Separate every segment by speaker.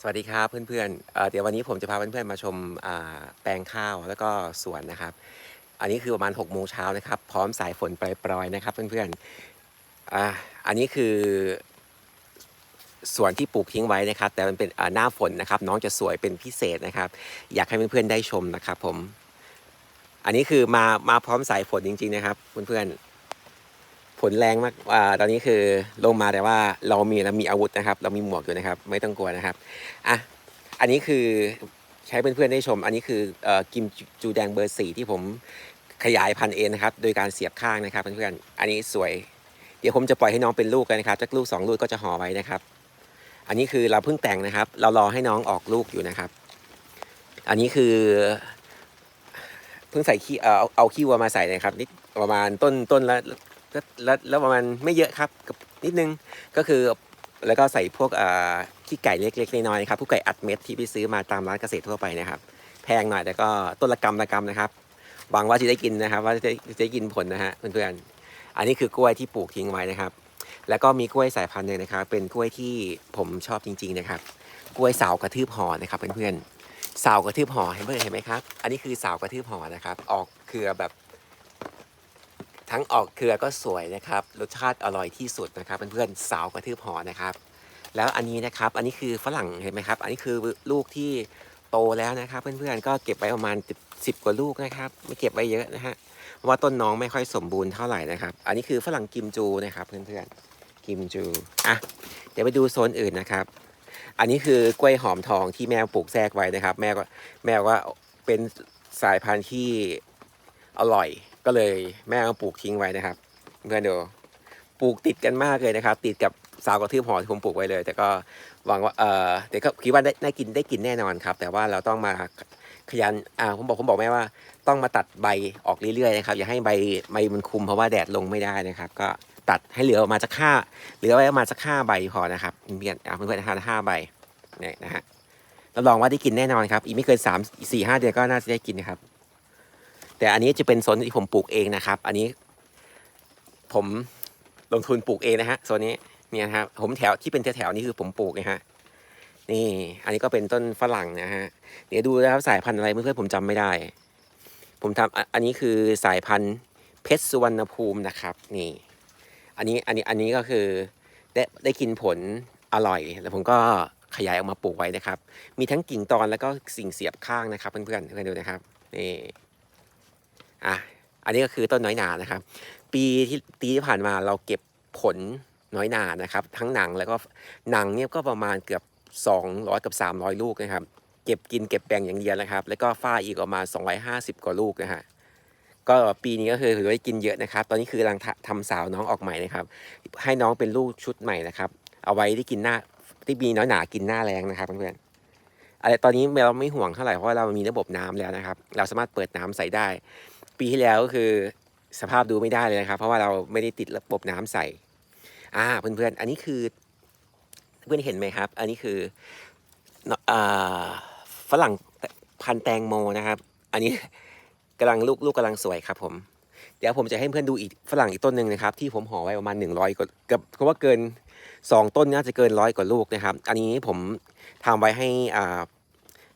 Speaker 1: สวัสดีครับเพื่อนๆเอ่อเดี๋ยววันนี้ผมจะพาเพื่อนๆมาชมาแปลงข้าวแล้วก็สวนนะครับ อันนี้คือประมาณ6กโมงเช้านะครับ พร้อมสายฝนปล่อยๆนะครับ เพื่อนๆอ่าอันนี้คือสวนที่ปลูกทิ้งไว้นะครับ แต่มันเป็นหน้าฝนนะครับ น้องจะสวยเป็นพิเศษนะครับ อยากให้เพื่อนๆได้ชมนะครับ ผม อันนี้คือมามาพร้อมสายฝนจริง ๆ นะครับ เพื่อนๆ ฝนแรงมากอ่าตอนนี้คือลงมาแต่ว่าเรามีเรามีอาวุธนะครับ เรามีหมวกอยู่นะครับ ไม่ต้องกลัวนะครับอะอันนี้คือใช้เพื่อนๆได้ชม อันนี้คือเอ่อกิมจูแดงเบอร์สี่ที่ผมขยายพันธุ์เองนะครับ โดยการเสียบข้างนะครับเพื่อนๆอันนี้สวย เดี๋ยวผมจะปล่อยให้น้องเป็นลูกกันนะครับจากลูกสองลูกก็จะห่อไว้นะครับ อันนี้คือเราเพิ่งแต่งนะครับ เรารอให้น้องออกลูกอยู่นะครับ อันนี้คือเพิ่งใส่ขี้เออเอาเอาขี้วัวมาใส่นะครับนิดประมาณต้นต้นละ แล้วแล้วแล้วประมาณไม่เยอะครับกับนิดนึงก็คือแล้วก็ใส่พวกอ่อขี้ไก่เล็กๆน้อยๆนะครับพวกไก่อัดเม็ดที่ไปซื้อมาตามร้านเกษตรทั่วไปนะครับ แพงหน่อยแต่ก็ต้นละกำละกำนะครับหวังว่าจะได้กินนะครับ ว่าจะได้จะกินผลนะฮะเพื่อนๆอันนี้คือกล้วยที่ปลูกทิ้งไว้นะครับ แล้วก็มีกล้วยสายพันธุ์หนึ่งนะครับ เป็นกล้วยที่ผมชอบจริง ๆนะครับ กล้วยสาวกระทืบห่อนะครับเพื่อนๆสาวกระทืบห่อเห็นเพื่อนเห็นไหมครับ อันนี้คือสาวกระทืบห่อนะครับ ออกเครือแบบ ทั้งออกเครือก็สวยนะครับ รสชาติอร่อยที่สุดนะครับเพื่อนๆสาวกระทืบหอนะครับ แล้วอันนี้นะครับอันนี้คือฝรั่งเห็นไหมครับ อันนี้คือลูกที่โตแล้วนะครับ เพื่อนๆก็เก็บไว้ประมาณสิบกว่าลูกนะครับ ไม่เก็บไว้เยอะนะฮะเพราะว่าต้นน้องไม่ค่อยสมบูรณ์เท่าไหร่นะครับ อันนี้คือฝรั่งกิมจูนะครับเพื่อนๆกิมจูอะเดี๋ยวไปดูโซนอื่นนะครับ อันนี้คือกล้วยหอมทองที่แม่ปลูกแทรกไว้นะครับ แม่ก็แม่ว่าเป็นสายพันธุ์ที่อร่อย ก็เลยแม่เอาปลูกทิ้งไว้นะครับเพื่อนเดูปลูกติดกันมากเลยนะครับ ติดกับสาวกระทืบหอที่ผมปลูกไว้เลย แต่ก็หวังว่าเออแต่ก็คิดว่าได้ได้กินได้กินแน่นอนครับ แต่ว่าเราต้องมาขยันอ่าผมบอกผมบอกแม่ว่า ต้องมาตัดใบออกเรื่อยๆนะครับอย่าให้ใบใบมันคุมเพราะว่าแดดลงไม่ได้นะครับ ก็ตัดให้เหลือออกมาสักห้าเหลือไว้ประมาณสักห้าใบพอนะครับเพื่อนๆอ่าเพื่อนๆนห้าใบเนี่ยนะฮะรับรองว่าได้กินแน่นอนครับอีกไม่เกินสามสี่ห้าเดือนก็น่าจะได้กินนะครับ แต่อันนี้จะเป็นโซนที่ผมปลูกเองนะครับ อันนี้ ผมลงทุนปลูกเองนะฮะโซนนี้เนี่ยนะครับผมแถวที่เป็นแถวๆนี้คือผมปลูกนะฮะนี่ อันนี้ก็เป็นต้นฝรั่งนะฮะเดี๋ยวดูนะครับสายพันธุ์อะไรเพื่อนๆผมจำไม่ได้ ผมทำอันนี้คือสายพันธุ์เพชรสุวรรณภูมินะครับ นี่ อันนี้อันนี้อันนี้ก็คือได้ได้กินผลอร่อย แล้วผมก็ขยายออกมาปลูกไว้นะครับ มีทั้งกิ่งตอนแล้วก็สิ่งเสียบข้างนะครับ เพื่อนๆเพื่อนๆดูนะครับนี่ อะอันนี้ก็คือต้นน้อยหนานะครับ ปีที่ปีที่ผ่านมาเราเก็บผลน้อยหนานะครับ ทั้งหนังแล้วก็หนังเนี่ยก็ประมาณเกือบ 200กับ300 ลูกนะครับ เก็บกินเก็บแบ่งอย่างเดียวนะครับ แล้วก็ฝ้าอีกประมาณ 250 กว่าลูกนะฮะก็ปีนี้ก็คือถือว่ากินเยอะนะครับ ตอนนี้คือกำลังทำทำสาวน้องออกใหม่นะครับ ให้น้องเป็นลูกชุดใหม่นะครับ เอาไว้ได้กินหน้าที่มีน้อยหนากินหน้าแรงนะครับเพื่อนๆอะไรตอนนี้เราไม่ห่วงเท่าไหร่เพราะว่าเรามีระบบน้ำแล้วนะครับ เราสามารถเปิดน้ำใส่ได้ ปีที่แล้วก็คือสภาพดูไม่ได้เลยนะครับ เพราะว่าเราไม่ได้ติดระบบน้ำใส่อ่าเพื่อนๆอันนี้คือเพื่อนเห็นไหมครับ อันนี้คืออ่าฝรั่งพันแตงโมนะครับ อันนี้กำลังลูกลูกกำลังสวยครับ ผม เดี๋ยวผมจะให้เพื่อนดูอีกฝรั่งอีกต้นหนึ่งนะครับ ที่ผมห่อไว้ประมาณ 100กว่ากับเพราะว่าเกิน 2 ต้นน่าจะเกินร้อยกว่าลูกนะครับ อันนี้ผมทำไว้ให้อ่า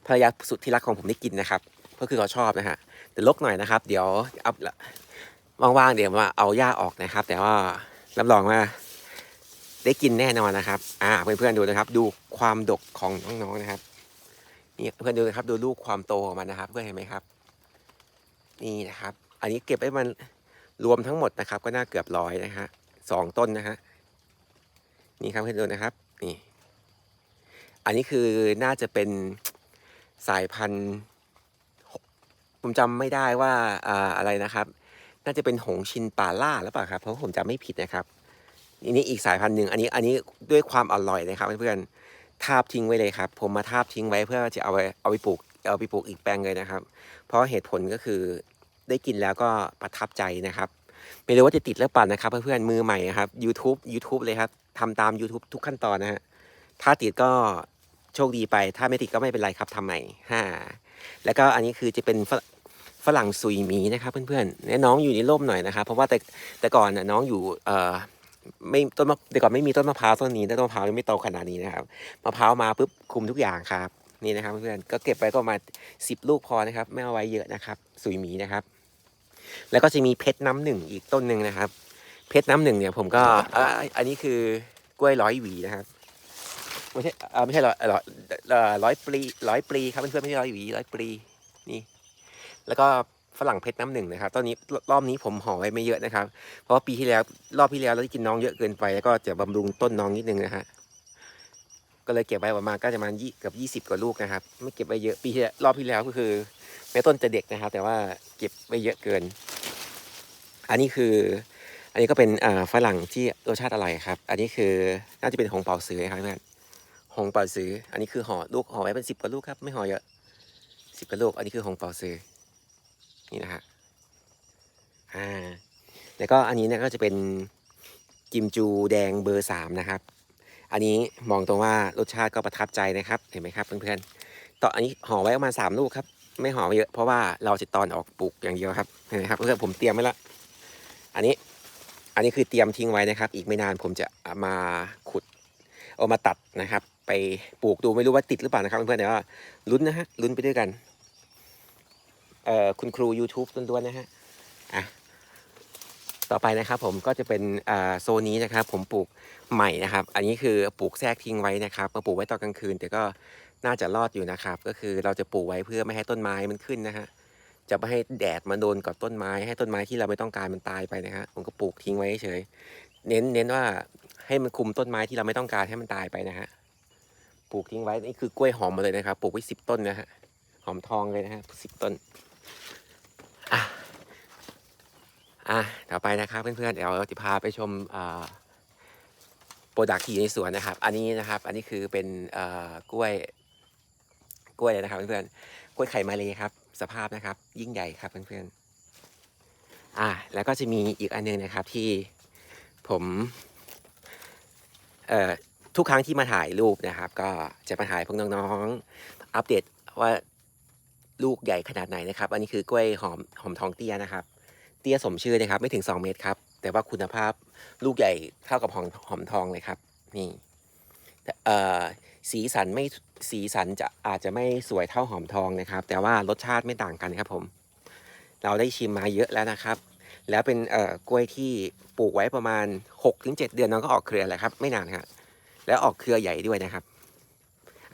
Speaker 1: ภรรยาสุดที่รักของผมได้กินนะครับ ก็คือเขาชอบนะฮะ แต่ลกหน่อยนะครับ เดี๋ยวเอาว่างๆเดี๋ยวมาเอาหญ้าออกนะครับ แต่ว่ารับรองว่าได้กินแน่นอนนะครับ อ่า เพื่อนๆดูนะครับ ดูความดกของน้องๆนะครับ นี่เพื่อนดูนะครับ ดูลูกความโตของมันนะครับ เพื่อนเห็นไหมครับ นี่นะครับ อันนี้เก็บไว้มันรวมทั้งหมดนะครับ ก็น่าเกือบร้อยนะฮะสองต้นนะฮะ นี่ครับเพื่อนดูนะครับ นี่ อันนี้คือน่าจะเป็นสายพันธุ์ ผมจำไม่ได้ว่าอ่าอะไรนะครับ น่าจะเป็นหงชินป่าล่าหรือเปล่าครับเพราะผมจำไม่ผิดนะครับนี่นี่อีกสายพันธุ์หนึ่งอันนี้อันนี้ด้วยความอร่อยนะครับเพื่อนๆทาบทิ้งไว้เลยครับ ผมมาทาบทิ้งไว้เพื่อจะเอาไปเอาไปปลูกเอาไปปลูกอีกแปลงเลยนะครับ เพราะเหตุผลก็คือได้กินแล้วก็ประทับใจนะครับ ไม่รู้ว่าจะติดหรือเปล่านะครับ เพื่อนๆมือใหม่ครับ YouTube YouTube เลยครับทำตาม YouTube ทุกขั้นตอนนะฮะถ้าติดก็ โชคดีไป ถ้าไม่ติดก็ไม่เป็นไรครับทำใหม่ฮ่าแล้วก็อันนี้คือจะเป็นฝรั่งซุยมีนะครับเพื่อนๆเนี่ยน้องอยู่ในร่มหน่อยนะครับ เพราะว่าแต่แต่ก่อนน้องอยู่เอ่อไม่ต้นมะแต่ก่อนไม่มีต้นมะพร้าวต้นนี้แต่ต้นมะพร้าวยังไม่โตขนาดนี้นะครับมะพร้าวมาปุ๊บคุมทุกอย่างครับ นี่นะครับเพื่อนๆก็เก็บไว้ก็มาสิบลูกพอนะครับ ไม่เอาไว้เยอะนะครับสุยมีนะครับ แล้วก็จะมีเพชรน้ำหนึ่งอีกต้นหนึ่งนะครับ เพชรน้ำหนึ่งเนี่ยผมก็เอออันนี้คือกล้วยร้อยหวีนะครับ ไม่ใช่อ่อไม่ใช่ร้อยร้อยร้อยปลีร้อยปลีครับเพื่อนๆไม่ใช่ร้อยหวีร้อยปลีนี่แล้วก็ฝรั่งเพชรน้ำหนึ่งนะครับตอนนี้รอบนี้ผมห่อไว้ไม่เยอะนะครับ เพราะว่าปีที่แล้วรอบที่แล้วเราได้กินน้องเยอะเกินไป แล้วก็จะบำรุงต้นน้องนิดนึงนะฮะก็เลยเก็บไว้ประมาณก็จะประมาณยี่เกับยี่สิบกว่าลูกนะครับ ไม่เก็บไว้เยอะปีที่แล้วรอบที่แล้วก็คือแม้ต้นจะเด็กนะครับ แต่ว่าเก็บไว้เยอะเกิน อันนี้คือ อันนี้ก็เป็นอ่าฝรั่งที่รสชาติอร่อยครับ อันนี้คือน่าจะเป็นหงเป่าซื้อครับเพื่อน งเป่าซื้อ อันนี้คือห่อลูกห่อไว้เป็นสิบกว่าลูกครับ ไม่ห่อเยอะสิบกว่าลูก อันนี้คือหงเป่าซื้อ นี่นะฮะ อ่า แล้วก็อันนี้เนี่ยก็จะเป็นกิมจูแดงเบอร์สามนะครับ อันนี้มองตรงว่ารสชาติก็ประทับใจนะครับ เห็นไหมครับเพื่อนๆต่ออันนี้ห่อไว้ประมาณสามลูกครับ ไม่ห่อเยอะเพราะว่าเราจะตอนออกปลูกอย่างเดียวครับ เห็นไหมครับเพื่อนผมเตรียมไว้ล้วอันนี้ อันนี้คือเตรียมทิ้งไว้นะครับ อีกไม่นานผมจะเอามาขุดเอามาตัดนะครับ ไปปลูกดูไม่รู้ว่าติดหรือเปล่านะครับเพื่อนๆแต่ว่าลุ้นนะฮะลุ้นไปด้วยกันเอ่อคุณครู YouTube ล้วนๆนะฮะอะต่อไปนะครับผมก็จะเป็นโซนนี้นะครับ ผมปลูกใหม่นะครับ อันนี้คือปลูกแทรกทิ้งไว้นะครับมาปลูกไว้ตอนกลางคืน แต่ก็น่าจะรอดอยู่นะครับ ก็คือเราจะปลูกไว้เพื่อไม่ให้ต้นไม้มันขึ้นนะฮะจะไม่ให้แดดมาโดนกับต้นไม้ให้ต้นไม้ที่เราไม่ต้องการมันตายไปนะฮะผมก็ปลูกทิ้งไว้เฉยเน้นเน้นว่าให้มันคุมต้นไม้ที่เราไม่ต้องการให้มันตายไปนะฮะ ปลูกทิ้งไว้ นี่คือกล้วยหอมมาเลยนะครับ ปลูกไว้สิบต้นนะฮะ หอมทองเลยนะฮะสิบต้น อะ อะ ต่อไปนะครับเพื่อนๆ เดี๋ยวเราจะพาไปชมโปรดักที่อยู่ในสวนนะครับ อันนี้นะครับ อันนี้คือเป็นอ่อกล้วย กล้วยนะครับเพื่อนๆ กล้วยไข่มาเลยครับ สภาพนะครับ ยิ่งใหญ่ครับเพื่อนๆ อะ แล้วก็จะมีอีกอันหนึงนะครับที่ผม เอ่อ ทุกครั้งที่มาถ่ายรูปนะครับ ก็จะมาถ่ายพวกน้องๆ อัปเดตว่าลูกใหญ่ขนาดไหนนะครับ อันนี้คือกล้วยหอมหอมทองเตี้ยนะครับ เตี้ยสมชื่อนะครับ ไม่ถึง 2 เมตรครับ แต่ว่าคุณภาพลูกใหญ่เท่ากับหอมหอมทองเลยครับ นี่สีสันไม่สีสันจะอาจจะไม่สวยเท่าหอมทองนะครับ แต่ว่ารสชาติไม่ต่างกันครับผม เราได้ชิมมาเยอะแล้วนะครับ แล้วเป็นกล้วยที่ปลูกไว้ประมาณ 6-7 เดือนน้องก็ออกเครือแหละครับ ไม่นานครับ แล้วออกเครือใหญ่ด้วยนะครับ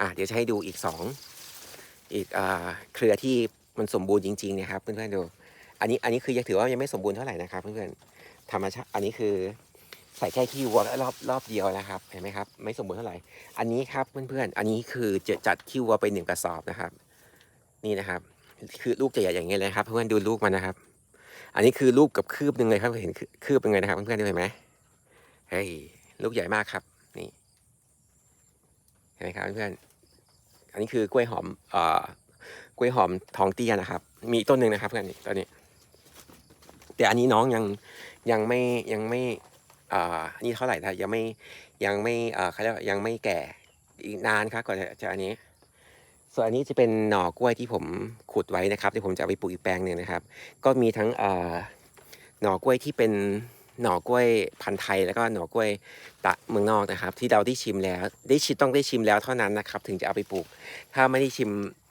Speaker 1: อะเดี๋ยวจะให้ดูอีกสองอีกอ่าเครือที่มันสมบูรณ์จริงๆนะครับเพื่อนๆดู อันนี้อันนี้คือยังถือว่ายังไม่สมบูรณ์เท่าไหร่นะครับเพื่อนๆธรรมชาติอันนี้คือใส่แค่ขี้วัวรอบรอบเดียวนะครับเห็นไหมครับไม่สมบูรณ์เท่าไหร่ อันนี้ครับเพื่อนๆอันนี้คือจะจัดขี้วัวไปหนึ่งกระสอบนะครับ นี่นะครับ คือลูกจะใหญ่อย่างเงี้ยเลยครับ เพื่อนๆดูลูกมันนะครับ อันนี้คือลูกกับคืบหนึ่งเลยครับเห็นคืบเป็นไงนะครับเพื่อนๆดูเห็นไหมเฮ้ยลูกใหญ่มากครับ เห็นไหมครับเพื่อนอันนี้คือกล้วยหอมเอ่อกล้วยหอมทองเตี้ยนะครับ มีต้นหนึ่งนะครับเพื่อนนี่ต้นนี้แต่อันนี้น้องยังยังไม่ยังไม่อ่านี่เท่าไหร่นะยังไม่ยังไม่อ่าเขาเรียกยังไม่แก่อีกนานครับก่อนจะจะอันนี้ ส่วนอันนี้จะเป็นหน่อกล้วยที่ผมขุดไว้นะครับที่ผมจะไปปลูกอีกแปลงหนึ่งนะครับ ก็มีทั้งอ่าหน่อกล้วยที่เป็น หน่อกล้วยพันธุ์ไทยแล้วก็หน่อกล้วยตะเมืองนอกนะครับ ที่เราได้ชิมแล้ว ได้ชิมต้องได้ชิมแล้วเท่านั้นนะครับ ถึงจะเอาไปปลูก ถ้าไม่ได้ชิม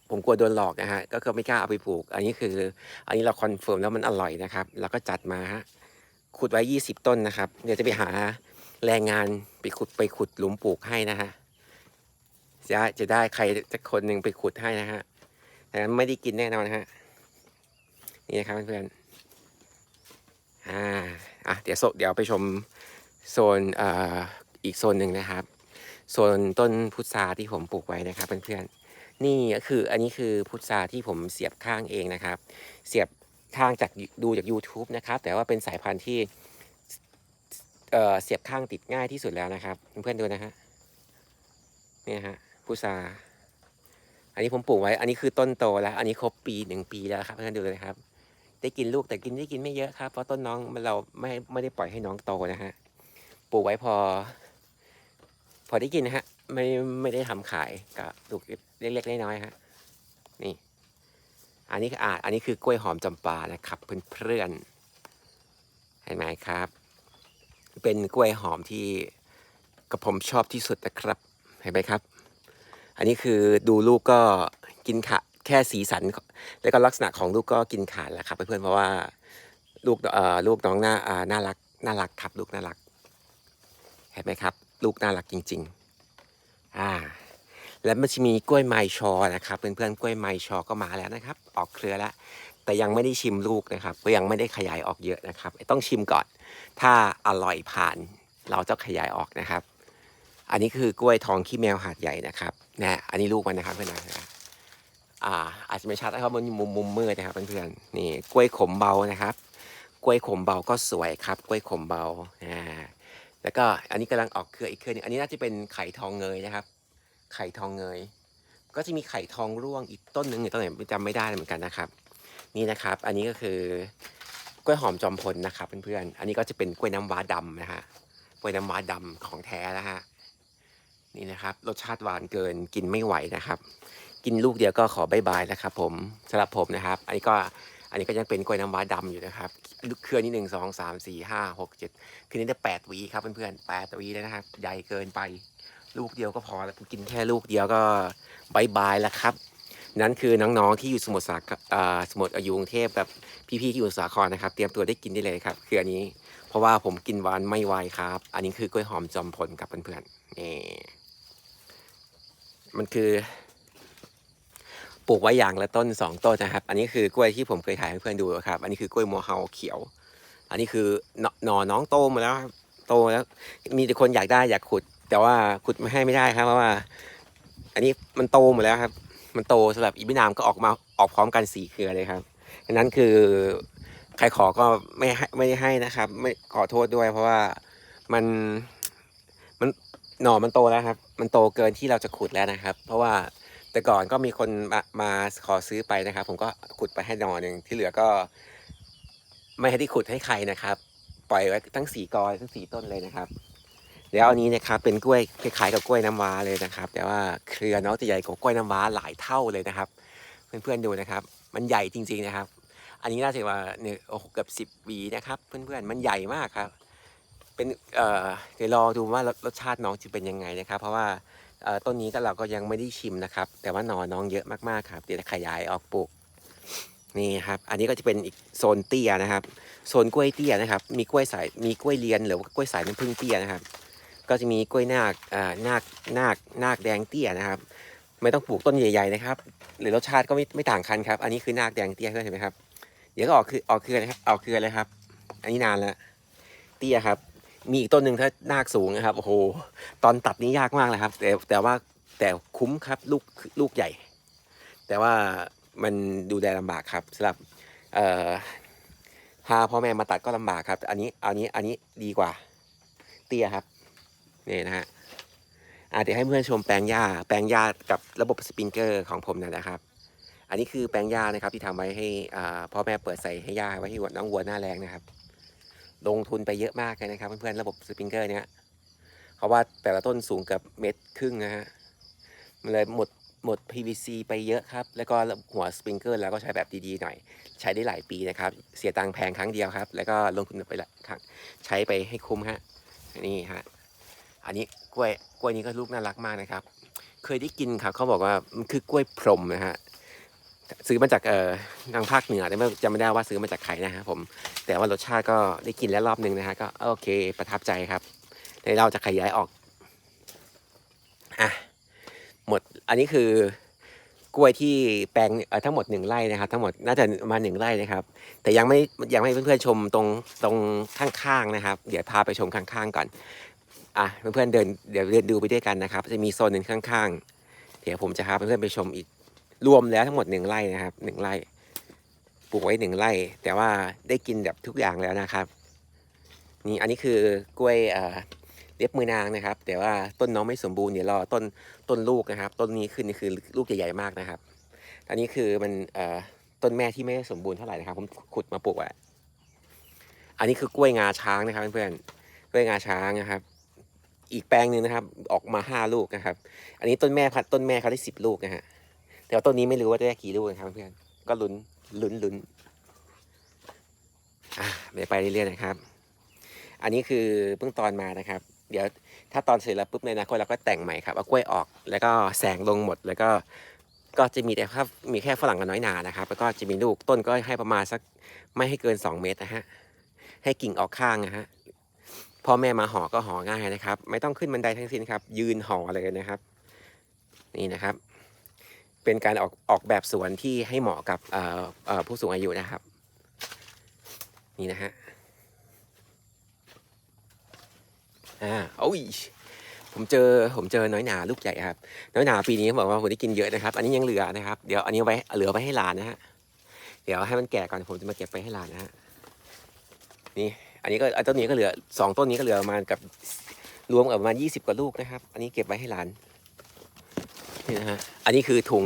Speaker 1: ผมกลัวโดนหลอกนะฮะก็คือไม่กล้าเอาไปปลูก อันนี้คือ อันนี้เราคอนเฟิร์มแล้วมันอร่อยนะครับเราก็จัดมาฮะขุดไว้ 20 ต้นนะครับ เดี๋ยวจะไปหาแรงงานไปขุดไปขุดหลุมปลูกให้นะฮะจะจะได้ใครจะคนหนึ่งไปขุดให้นะฮะแต่ไม่ได้กินแน่นอนฮะนี่นะครับเพื่อนๆอ่า อะเดี๋ยวเดี๋ยวไปชมโซนออีกโซนหนึ่งนะครับ โซนต้นพุทราที่ผมปลูกไว้นะครับเพื่อนๆนี่ก็คืออันนี้คือพุทราที่ผมเสียบข้างเองนะครับ เสียบข้างจากดูจาก YouTube นะครับ แต่ว่าเป็นสายพันธุ์ที่เเสียบข้างติดง่ายที่สุดแล้วนะครับเพื่อนๆดูนะฮะเนี่ยฮะพุทราอันนี้ผมปลูกไว้ อันนี้คือต้นโตแล้ว อันนี้ครบปีหนึ่งปีแล้วครับเพื่อนๆดูเลยนะครับ ได้กินลูกแต่กินได้กินไม่เยอะครับ เพราะต้นน้องเราไม่ไม่ได้ปล่อยให้น้องโตนะฮะปลูกไว้พอ พอได้กินนะฮะ ไม่ไม่ได้ทำขายก็ลูกเล็กๆน้อยๆฮะนี่ อันนี้อ่าอันนี้คือกล้วยหอมจำปานะครับเพื่อนๆเห็นไหมครับ เป็นกล้วยหอมที่กับผมชอบที่สุดนะครับเห็นไหมครับ อันนี้คือดูลูกก็กินขา แค่สีสัน แล้วก็ลักษณะของลูกก็กินขาดแล้วครับเพื่อนๆเพราะว่าลูกเอ่อลูกน้องน่าอ่าน่ารักน่ารักครับลูกน่ารักเห็นไหมครับ ลูกน่ารักจริง ๆ อ่า แล้วมันจะมีกล้วยไม้ชอนะครับเพื่อนๆกล้วยไม้ชอก็มาแล้วนะครับ ออกเครือแล้วแต่ยังไม่ได้ชิมลูกนะครับก็ยังไม่ได้ขยายออกเยอะนะครับ ต้องชิมก่อน ถ้าอร่อยผ่านเราจะขยายออกนะครับ อันนี้คือกล้วยทองขี้แมวหาดใหญ่นะครับนะอันนี้ลูกมันนะครับเพื่อนๆนะ อ่าอาจจะไม่ชัดนะครับมันมุมมุมมืดนะครับเพื่อนๆนี่กล้วยขมเบานะครับ กล้วยขมเบาก็สวยครับ กล้วยขมเบาอ่าแล้วก็อันนี้กำลังออกเครืออีกเครือหนึงอันนี้น่าจะเป็นไข่ทองเงยนะครับ ไข่ทองเงย ก็จะมีไข่ทองร่วงอีกต้นหนึ่งอยู่ต้นไหนจำไม่ได้เหมือนกันนะครับ นี่นะครับ อันนี้ก็คือกล้วยหอมจอมพลนะครับเพื่อนๆอันนี้ก็จะเป็นกล้วยน้ำว้าดำนะฮะกล้วยน้ำว้าดำของแท้นะฮะนี่นะครับ รสชาติหวานเกินกินไม่ไหวนะครับ กินลูกเดียวก็ขอบายบายแล้วครับผมสำหรับผมนะครับ อันนี้ก็อันนี้ก็ยังเป็นกล้วยน้ำว้าดำอยู่นะครับลูกเครือนี่หนึ่งสองสามสี่ห้าหกเจ็ดคือนี้ได้แปดวีครับเพื่อนๆแปดวีเลยนะครับ ใหญ่เกินไป ลูกเดียวก็พอแล้วกินแค่ลูกเดียวก็บายบายแล้วครับ นั่นคือน้องๆที่อยู่สมุทรสาครอ่าสมุทรอายุกรุงเทพกับพี่ๆที่อยู่สาครนะครับ เตรียมตัวได้กินได้เลยครับเคือนี้ เพราะว่าผมกินหวานไม่ไวครับ อันนี้คือกล้วยหอมจอมพลกับเพื่อนๆนี่มันคือ ปลูกไว้อย่างละต้นสองต้นนะครับ อันนี้คือกล้วยที่ผมเคยถ่ายให้เพื่อนดูครับ อันนี้คือกล้วยมัวเฮาเขียว อันนี้คือหนหน่อน้องโตมาแล้วครับโตแล้ว มีแต่คนอยากได้อยากขุด แต่ว่าขุดม่ให้ไม่ได้ครับเพราะว่า อันนี้มันโตหมดแล้วครับ มันโตสำหรับอีบินามก็ออกมาออกพร้อมกันสี่เครือเลยครับดังนั้นคือใครขอก็ไม่ให้ไม่ได้ให้นะครับ ไม่ขอโทษด้วย เพราะว่ามันมันหน่อมันโตแล้วครับ มันโตเกินที่เราจะขุดแล้วนะครับ เพราะว่า แต่ก่อนก็มีคนมามาขอซื้อไปนะครับ ผมก็ขุดไปให้หนอหนึ่งที่เหลือก็ ไม่ให้ที่ขุดให้ใครนะครับ ปล่อยไว้ทั้งสี่กอทั้งสี่ต้นเลยนะครับแล้วอันนี้นะครับเป็นกล้วยคล้ายๆกับกล้วยน้ำว้าเลยนะครับ แต่ว่าเครือเน้องจะใหญ่กว่ากล้วยน้ำว้าหลายเท่าเลยนะครับ เพื่อนๆดูนะครับ มันใหญ่จริงๆนะครับ อันนี้น่าจะว่าเนี่ยโอ้โหเกือบสิบหวีนะครับ เพื่อนๆมันใหญ่มากครับ เป็นเอ่อเดี๋ยวรอดูว่ารสชาติน้องจะเป็นยังไงนะครับ เพราะว่า ต้นนี้ก็เราก็ยังไม่ได้ชิมนะครับ แต่ว่าหนอน้องเยอะมากๆครับ เดี๋ยวจะขยายออกปลูกนี่ครับ อันนี้ก็จะเป็นอีกโซนเตี้ยนะครับ โซนกล้วยเตี้ยนะครับ มีกล้วยสาย มีกล้วยเลียนหรือว่ากล้วยสายน้ำผึ้งเตี้ยนะครับ ก็จะมีกล้วยนาคอ่านาค นาค นาคแดงเตี้ยนะครับ ไม่ต้องปลูกต้นใหญ่ๆนะครับ หรือรสชาติก็ไม่ไม่ต่างกันครับ อันนี้คือนาคแดงเตี้ยเห็นไหมครับ เดี๋ยวก็ออกคือออกเครือนะครับ ออกเครือเลยครับ อันนี้นานแล้ว เตี้ยครับ มีอีกต้นหนึ่งถ้านาคสูงนะครับโอ้โหตอนตัดนี้ยากมากเลยครับ แต่แต่ว่าแต่คุ้มครับลูกลูกใหญ่ แต่ว่ามันดูแลลำบากครับสำหรับเอ่อพาพ่อแม่มาตัดก็ลำบากครับ อันนี้อันนี้อันนี้ดีกว่า เตี้ยครับนี่นะฮะอะเดี๋ยวให้เพื่อนชมแปลงหญ้า แปลงหญ้ากับระบบสปริงเกอร์ของผมนะครับ อันนี้คือแปลงหญ้านะครับที่ทำไว้ให้พ่อแม่เปิดใส่ให้หญ้าไว้ให้วัวน้องวัวหน้าแรงนะครับ ลงทุนไปเยอะมากเลยนะครับ เพื่อนๆ ระบบสปริงเกอร์เนี้ยเพราะว่าแต่ละต้นสูงเกับเม็ดครึ่งนะฮะ มันเลยหมดหมด PVC ไปเยอะครับ แล้วก็หัวสปริงเกอร์แล้วก็ใช้แบบดีๆหน่อย ใช้ได้หลายปีนะครับ เสียตังค์แพงครั้งเดียวครับ แล้วก็ลงทุนไปลายครั้งใช้ไปให้คุ้มฮะ นี่ฮะ อันนี้กล้วยกล้วยนี้ก็ลูกน่ารักมากนะครับ เคยได้กินครับเขาบอกว่ามันคือกล้วยพรหมนะฮะ ซื้อมาจากเอ่อทางภาคเหนือแต่ไม่จำไม่ได้ว่าซื้อมาจากใครนะครับผม แต่ว่ารสชาติก็ได้กินแล้วรอบหนึ่งนะฮะก็โอเคประทับใจครับเดี๋ยวเราจะขยายออกอะหมดอันนี้คือกล้วยที่แปลงทั้งหมดหนึ่งไร่นะครับ ทั้งหมดน่าจะมาหนึ่งไร่นะครับ แต่ยังไม่ยังไม่ให้เพื่อนๆชมตรงตรงข้างๆนะครับ เดี๋ยวพาไปชมข้างๆก่อนอะเพื่อนๆเดินเดี๋ยวเดินดูไปด้วยกันนะครับ จะมีโซนหนึ่งข้างๆ เดี๋ยวผมจะพาเพื่อนๆไปชมอีก รวมแล้วทั้งหมดหนึ่งไร่นะครับหนึ่งไร่ปลูกไว้หนึ่งไร่ แต่ว่าได้กินแบบทุกอย่างแล้วนะครับ นี่อันนี้คือกล้วยเอ่อเล็บมือนางนะครับ แต่ว่าต้นน้องไม่สมบูรณ์เดี๋ยวรอต้นต้นลูกนะครับ ต้นนี้ขึ้นนี่คือลูกใหญ่ๆมากนะครับอันนี้คือมันเอ่อต้นแม่ที่ไม่สมบูรณ์เท่าไหร่นะครับผมขุดมาปลูกไว้อันนี้คือกล้วยงาช้างนะครับเพื่อนๆกล้วยงาช้างนะครับ อีกแปลงหนึ่งนะครับ ออกมาห้าลูกนะครับ อันนี้ต้นแม่พัดต้นแม่เขาได้สิบลูกนะฮะ แต่ว่าต้นนี้ไม่รู้ว่าจะได้กี่ลูกนะครับเพื่อนก็ลุ้นลุ้นลุ้นอะเดี๋ยวไปเรื่อยๆนะครับ อันนี้คือเพิ่งตอนมานะครับ เดี๋ยวถ้าตอนเสร็จแล้วปุ๊บในอนาคตเราก็แต่งใหม่ครับเอากล้วยออกแล้วก็แสงลงหมดแล้วก็ก็จะมีแต่แค่มีแค่ฝรั่งกับน้อยหนานะครับ แล้วก็จะมีลูกต้นก็ให้ประมาณสักไม่ให้เกิน 2 เมตรนะฮะให้กิ่งออกข้างนะฮะพ่อแม่มาห่อก็ห่อง่ายนะครับ ไม่ต้องขึ้นบันไดทั้งสิ้นครับ ยืนห่อเลยนะครับ นี่นะครับ เป็นการออกออกแบบสวนที่ให้เหมาะกับผู้สูงอายุนะครับ นี่นะฮะอ่าโอ้ยผมเจอผมเจอน้อยหนาลูกใหญ่ครับ น้อยหนาปีนี้เขาบอกว่าผมได้กินเยอะนะครับ อันนี้ยังเหลือนะครับ เดี๋ยวอันนี้ไว้เหลือไว้ให้หลานนะฮะเดี๋ยวให้มันแก่ก่อนผมจะมาเก็บไปให้หลานนะฮะนี่อันนี้ก็ต้นนี้ก็เหลือสองต้นนี้ก็เหลือประมาณกับรวมกับประมาณยี่สิบกว่าลูกนะครับ อันนี้เก็บไว้ให้หลาน นี่นะฮะอันนี้คือถุง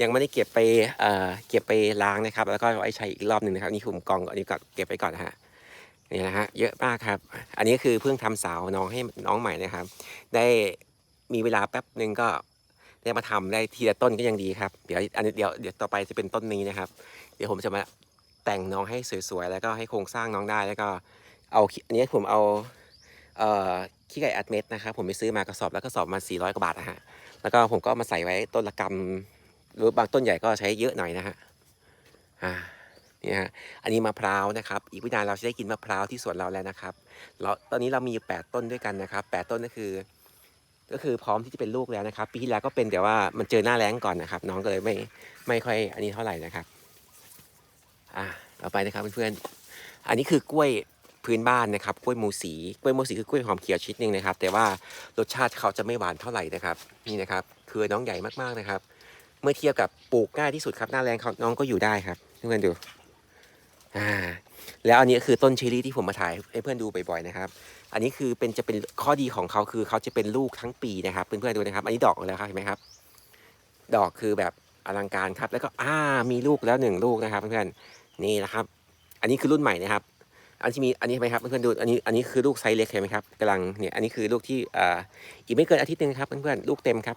Speaker 1: ยังไม่ได้เก็บไปเอ่อเก็บไปล้างนะครับ แล้วก็ไว้ใช้อีกรอบหนึ่งนะครับนี่คือผมกองอันนี้ก็เก็บไว้ก่อนนะฮะนี่นะฮะเยอะมากครับ อันนี้คือเพิ่งทำสาวน้องให้น้องใหม่นะครับ ได้มีเวลาแป๊บหนึ่งก็ได้มาทำได้ทีละต้นก็ยังดีครับเดี๋ยวอันนี้เดี๋ยวเดี๋ยวต่อไปจะเป็นต้นนี้นะครับ เดี๋ยวผมจะมาแต่งน้องให้สวยๆแล้วก็ให้โครงสร้างน้องได้แล้วก็เอาอันนี้ผมเอา ขี้ไก่อัดเม็ดนะครับผมไปซื้อมากระสอบแล้วกระสอบมา400กว่าบาทนะฮะแล้วก็ผมก็มาใส่ไว้ต้นละกำหรือบางต้นใหญ่ก็ใช้เยอะหน่อยนะฮะอ่านี่ฮะอันนี้มะพร้าวนะครับ อีกไม่นานเราจะได้กินมะพร้าวที่สวนเราแล้วนะครับเราตอนนี้เรามีอยู่แปดต้นด้วยกันนะครับแปดต้นก็คือ ก็คือพร้อมที่จะเป็นลูกแล้วนะครับ ปีที่แล้วก็เป็นแต่ว่ามันเจอหน้าแล้งก่อนนะครับ น้องก็เลยไม่ไม่ค่อยอันนี้เท่าไหร่นะครับ อ่าต่อไปนะครับเพื่อนๆอันนี้คือกล้วย พื้นบ้านนะครับกล้วยมูสีกล้วยมูสีคือกล้วยหอมเขียวชิดนึงนะครับ แต่ว่ารสชาติเขาจะไม่หวานเท่าไหร่นะครับนี่นะครับคือน้องใหญ่มากๆนะครับ เมื่อเทียบกับปลูกง่ายที่สุดครับหน้าแรงเขาน้องก็อยู่ได้ครับเพื่อนๆดูอ่าแล้วอันนี้คือต้นเชอรี่ที่ผมมาถ่ายให้เพื่อนดูบ่อยๆนะครับ อันนี้คือเป็นจะเป็นข้อดีของเขาคือเขาจะเป็นลูกทั้งปีนะครับเพื่อนๆดูนะครับ อันนี้ดอกแล้วครับเห็นไหมครับ ดอกคือแบบอลังการครับ แล้วก็อ่ามีลูกแล้วหนึ่งลูกนะครับเพื่อนๆนี่นะครับ อันนี้คือรุ่นใหม่นะครับ อันที่มีอันนี้ไหมครับเพื่อนๆดูอันนี้อันนี้คือลูกไซส์เล็กเห็นไหมครับกำลังเนี่ยอันนี้คือลูกที่อ่าอีกไม่เกินอาทิตย์หนึงครับเพื่อนๆลูกเต็มครับ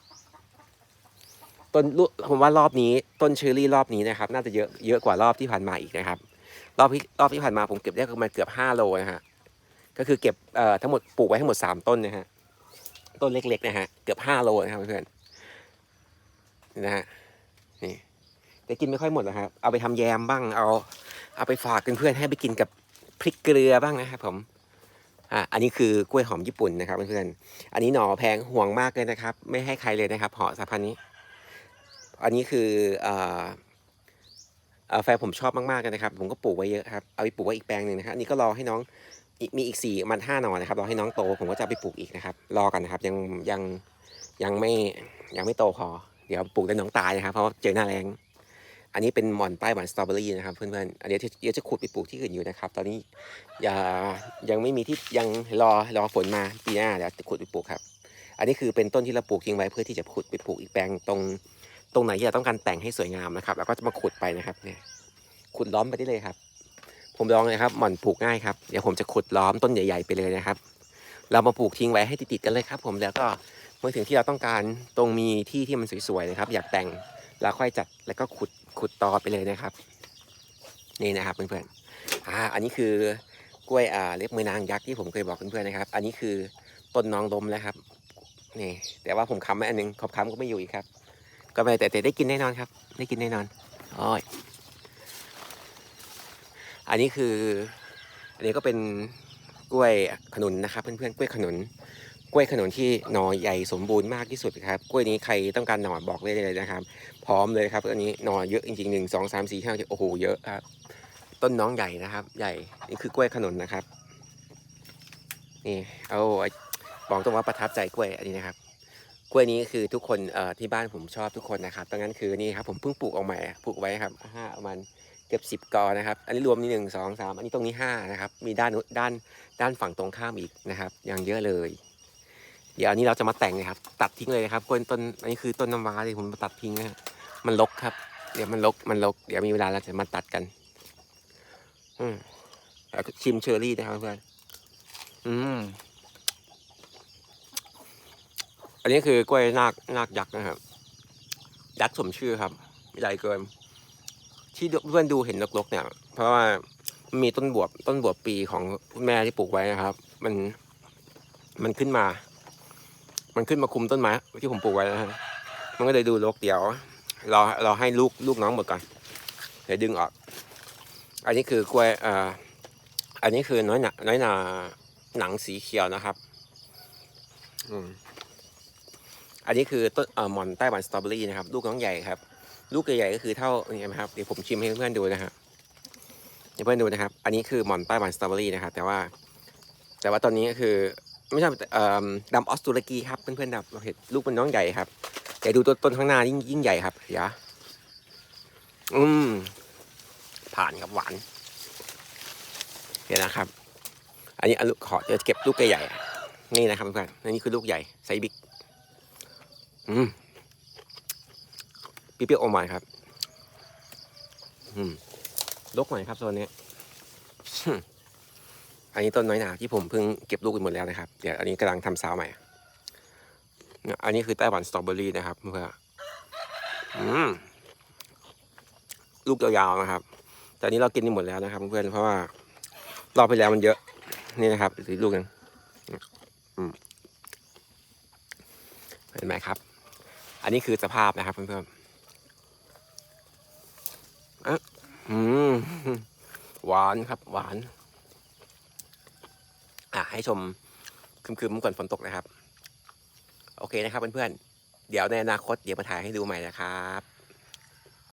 Speaker 1: ต้นลูกผมว่ารอบนี้ต้นเชอรี่รอบนี้นะครับ น่าจะเยอะเยอะกว่ารอบที่ผ่านมาอีกนะครับ รอบที่รอบที่ผ่านมาผมเก็บได้ประมาณเกือบห้าโลนะฮะก็คือเก็บเอ่อทั้งหมดปลูกไว้ทั้งหมดสามต้นนะฮะต้นเล็กๆนะฮะเกือบห้าโลนะครับเพื่อนๆนะฮะนี่แต่กินไม่ค่อยหมดหรอกครับ เอาไปทำแยมบ้างเอา เอาไปฝากเพื่อนๆให้ไปกินกับ พริกเกลือบ้างนะครับผมอะอันนี้คือกล้วยหอมญี่ปุ่นนะครับเพื่อนๆอันนี้หน่อแพงห่วงมากเลยนะครับ ไม่ให้ใครเลยนะครับห่อสายพันธุ์นี้ อันนี้คืออ่อเอ่อแฟนผมชอบมากๆเลยนะครับ ผมก็ปลูกไว้เยอะครับ เอาไปปลูกไว้อีกแปลงหนึ่งนะครับอันนี้ก็รอให้น้องอีกมีอีกสี่มันห้าหน่อนะครับรอให้น้องโตผมก็จะไปปลูกอีกนะครับ รอกันนะครับยังยังยังไม่ยังไม่โตพอเดี๋ยวปลูกแล้วน้องตายนะครับ เพราะเจอหน้าแรง อันนี้เป็นหม่อนป้หวานสตรอเบอรี่นะครับเพื่อนๆ อันนี้เดี๋ยวจะขุดไปปลูกที่อื่นอยู่นะครับ ตอนนี้อย่ายังไม่มีที่ยังรอรอฝนมาปีหน้าเดี๋ยวจะขุดไปปลูกครับ อันนี้คือเป็นต้นที่เราปลูกทิ้งไว้เพื่อที่จะขุดไปปลูกอีกแปลงตรงตรงไหนที่เราต้องการแต่งให้สวยงามนะครับแล้วก็จะมาขุดไปนะครับเนี่ยขุดล้อมไปได้เลยครับ ผมลองเลยครับหม่อนปลูกง่ายครับเดี๋ยวผมจะขุดล้อมต้นใหญ่ ๆไปเลยนะครับ เรามาปลูกทิ้งไว้ให้ติดๆกันเลยครับ ผมแล้วก็เมื่อถึงที่เราต้องการตรงมีที่ที่มันสวยๆนะครับ อยากแต่งเราค่อยจัดแล้วก็ขุด ขุดตอไปเลยนะครับ นี่นะครับเพื่อนๆอ่าอันนี้คือกล้วยอ่าเล็บมือนางยักษ์ที่ผมเคยบอกเพื่อนๆนะครับ อันนี้คือต้นน้องลมแล้วครับนี่แต่ว่าผมค้ำไว้อันหนึงขอบค้ำก็ไม่อยู่อีกครับ ก็ไม่แต่แต่ได้กินแน่นอนครับ ได้กินแน่นอนโอ้ยอันนี้คือ อันนี้ก็เป็นกล้วยขนุนนะครับ เพื่อนๆกล้วยขนุน กล้วยขนุนที่หน่อใหญ่สมบูรณ์มากที่สุดครับ กล้วยนี้ใครต้องการหน่อบอกได้เลยนะครับ พร้อมเลยครับอันนี้หน่อเยอะจริงๆหนึ่งสองสามสี่ห้าโอ้โหเยอะครับ ต้นน้องใหญ่นะครับ ใหญ่นี่คือกล้วยขนุนนะครับ นี่เอาบอกตรงว่าประทับใจกล้วยอันนี้นะครับ กล้วยนี้คือทุกคนเอ่อที่บ้านผมชอบทุกคนนะครับดังนั้นคือนี่ครับผมเพิ่งปลูกออกมาปลูกไว้ครับห้าประมาณเกือบสิบกอนะครับ อันนี้รวมนี่หนึ่งสองสามอันนี้ตรงนี้ห้านะครับ มีด้านด้านด้านฝั่งตรงข้ามอีกนะครับย่างเยอะเลย เดี๋ยวอันนี้เราจะมาแต่งนะครับ ตัดทิ้งเลยนะครับต้นต้นอันนี้คือต้นน้ำว้าเลยผมมาตัดทิ้งนะมันรกครับ เดี๋ยวมันรกมันรกเดี๋ยวมีเวลาเราจะมาตัดกัน อืมแล้วก็ชิมเชอร์รี่นะครับเพื่อนอืมอันนี้คือกล้วยนาคนาคยักษ์นะครับยักษ์สมชื่อครับใหญ่เกินที่เพื่อนดูเห็นลกๆเนี่ย เพราะว่ามีต้นบวบต้นบวบปีของคุณแม่ที่ปลูกไว้นะครับ มันมันขึ้นมา มันขึ้นมาคุมต้นไม้ที่ผมปลูกไว้นะฮะมันก็เลยดูรกเดี๋ยวรอรอให้ลูกลูกน้องหมดก่อนเดี๋ยวดึงออก อันนี้คือกล้วยอ่ออันนี้คือน้อยหนาน้อยหนาหนังสีเขียวนะครับ อืมอันนี้คือต้นเอ่อหมอนไต้หวันสตรอเบอรี่นะครับ ลูกน้องใหญ่ครับ ลูกใหญ่ๆก็คือเท่านี่ไหมครับเดี๋ยวผมชิมให้เพื่อนๆดูนะฮะให้เพื่อนดูนะครับ อันนี้คือหมอนไต้หวันสตรอเบอรี่นะครับ แต่ว่า แต่ว่าตอนนี้ก็คือ ไม่ใช่เอ่อดำออสตูรกีครับเพื่อนๆดับเราเห็นลูกมันน้องใหญ่ครับแต่ดูต้นต้นข้างหน้ายิ่งยิ่งใหญ่ครับเดี๋ยวอืม ผ่านครับหวานเดี๋ยวนะครับ อันนี้อลูกขอจะเก็บลูกใหญ่ๆนี่นะครับเพื่อนๆนนี้คือลูกใหญ่ไซส์บิ๊กอืมเปรี้ยวอมหวานครับ อืมลกหน่อยครับโซนนี้ อันนี้ต้นน้อยหนาที่ผมเพิ่งเก็บลูกไปหมดแล้วนะครับ เดี๋ยวอันนี้กำลังทำสาวใหม่ อันนี้คือไต้หวันสตรอเบอรี่นะครับเพื่อนอืมลูกยาวๆนะครับ แต่นี้เรากินไปหมดแล้วนะครับเพื่อนเพราะว่ารอบไปแล้วมันเยอะ นี่นะครับอีกลูกหนึงเห็นไหมครับ อันนี้คือสภาพนะครับเพื่อนๆอะอืมหวานครับหวานะให้ชมคืมๆก่อนฝนตกนะครับ โอเคนะครับเพื่อนๆเดี๋ยวในอนาคตเดี๋ยวมาถ่ายให้ดูใหม่นะครับ